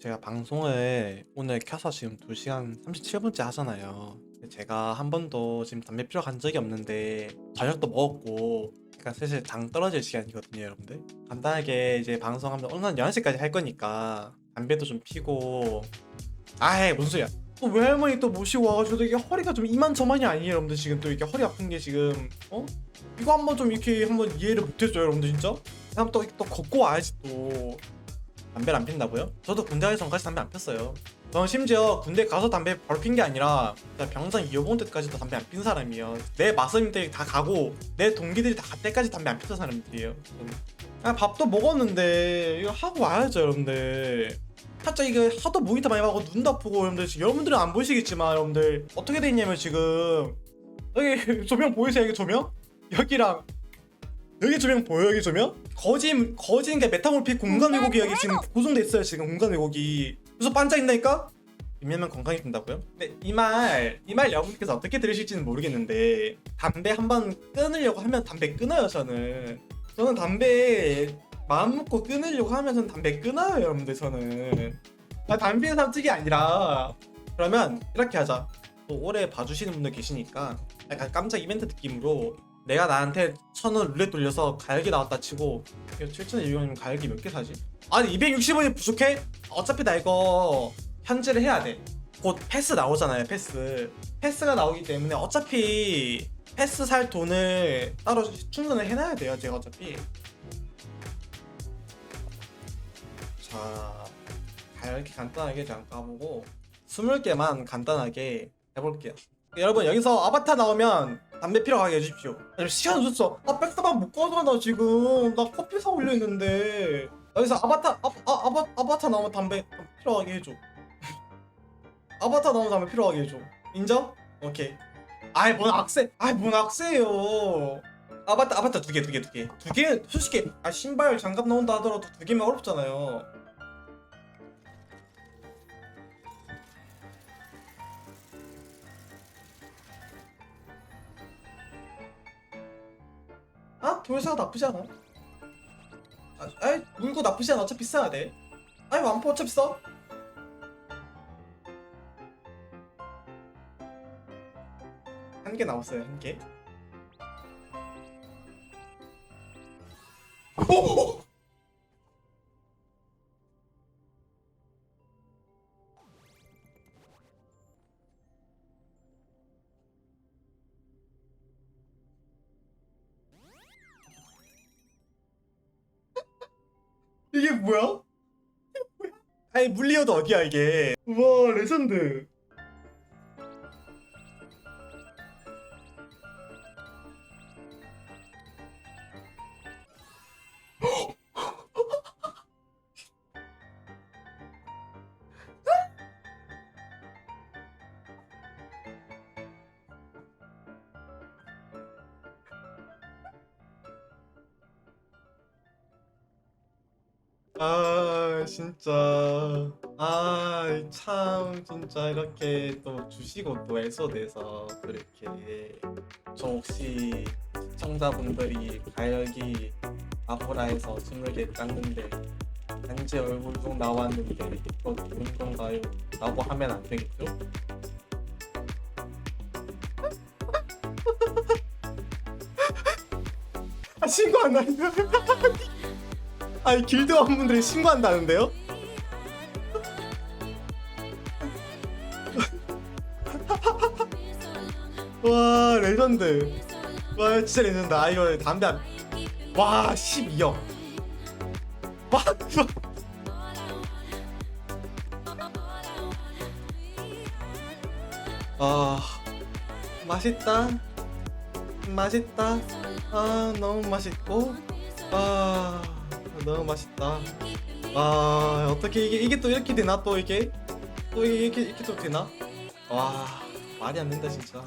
제가 방송을 오늘 켜서 지금 2시간 37분째 하잖아요. 제가 한 번도 지금 담배 피러 간 적이 없는데 저녁도 먹었고 그러니까 슬슬 당 떨어질 시간이거든요, 여러분들. 간단하게 이제 방송하면 오늘 한 11시까지 할 거니까 담배도 좀 피고 아이 무슨 소리야. 또 외할머니 또 모시고 와가지고 이게 허리가 좀 이만저만이 아니에요, 여러분들 지금 또 이렇게 허리 아픈 게 지금 어? 이거 한번 좀 이렇게 한번 이해를 못했어요, 여러분들 진짜. 다음 또, 또 걷고 와야지 또. 담배를 안 핀다고요? 저도 군대 가기 전까지 담배 안 폈어요. 저는 심지어 군대 가서 담배 바로 핀 게 아니라 병장 이어본 때까지도 담배 안 핀 사람이에요. 내 마선님들이 다 가고 내 동기들이 다 갈 때까지 담배 안 폈던 사람들이에요. 그냥 밥도 먹었는데 이거 하고 와야죠 여러분들. 살짝 이거 하도 모니터 많이 하고 눈도 아프고 여러분들 지금 여러분들은 안 보이시겠지만 여러분들 어떻게 돼 있냐면 지금 여기 조명 보이세요 여기 조명? 여기랑 여기 조명 보여 여기 조명? 거진 거진 게 메타몰픽 공간 왜곡이 여기 지금 고정돼 있어요 지금 공간 왜곡이 그래서 반짝인다니까? 이면만 건강이 된다고요? 근데 이말 이말 여러분께서 어떻게 들으실지는 모르겠는데 담배 한번 끊으려고 하면 담배 끊어요 저는. 저는 담배 마음 먹고 끊으려고 하면 저는 담배 끊어요 여러분들 저는. 아, 담배 피는 사람 특이 아니라. 그러면 이렇게 하자. 또 오래 봐주시는 분들 계시니까 약간 깜짝 이벤트 느낌으로 내가 나한테 천 원 룰렛 돌려서 가격이 나왔다 치고 7,200원이면 가격이 몇 개 사지? 아니 260원이 부족해? 어차피 나 이거 현질을 해야 돼. 곧 패스 나오잖아요 패스. 패스가 나오기 때문에 어차피 패스 살 돈을 따로 충전을 해놔야 돼요 제가 어차피. 자, 이렇게 간단하게 그냥 까보고 20개만 간단하게 해볼게요. 여러분 여기서 아바타 나오면 담배 피러 가게 해주십시오. 아니, 시간 늦었어. 아 백사방 못 가져가 나 지금. 나 커피 사 올려 있는데. 여기서 아바타 아, 아, 아바, 아바타 나오면 담배 피러 가게 해줘. 아바타 나오면 담배 피러 가게 해줘. 인정? 오케이. 아이 뭔 악세? 아이 뭔 악세요. 아바타 아바타 두 개 두 개 두 개. 두 개 솔직히 아 신발 장갑 나온다 하더라도 두 개면 어렵잖아요. 아 돌사가 나쁘지 않아. 아, 아이 물고 나쁘지 않아. 어차피 써야 돼. 아이 완포 어차피 써. 한개 남았어요. 한 개. 오! 이게 뭐야? 아니 물리어도 어디야 이게? 우와 레전드. 아 진짜 아 참 진짜 이렇게 또 주시고 또 애써대서 그렇게 저 혹시 시청자분들이 가격이 아보라에서 20개 땄는데 단지 얼굴 좀 나왔는데 이거 좋은 건가요? 라고 하면 안 되겠죠? 아 신고 안 나는데 아니 길드원 분들이 신고한다는데요? 와 레전드. 와 진짜 레전드 아 이거 담배 안... 와 12억 와 이거 아 맛있다. 맛있다. 아 너무 맛있고. 아 너무 맛있다. 아 어떻게 이게 이게 또 이렇게 되나? 또 이게? 또 이게 이렇게, 이렇게 또 되나? 와 말이 안 된다 진짜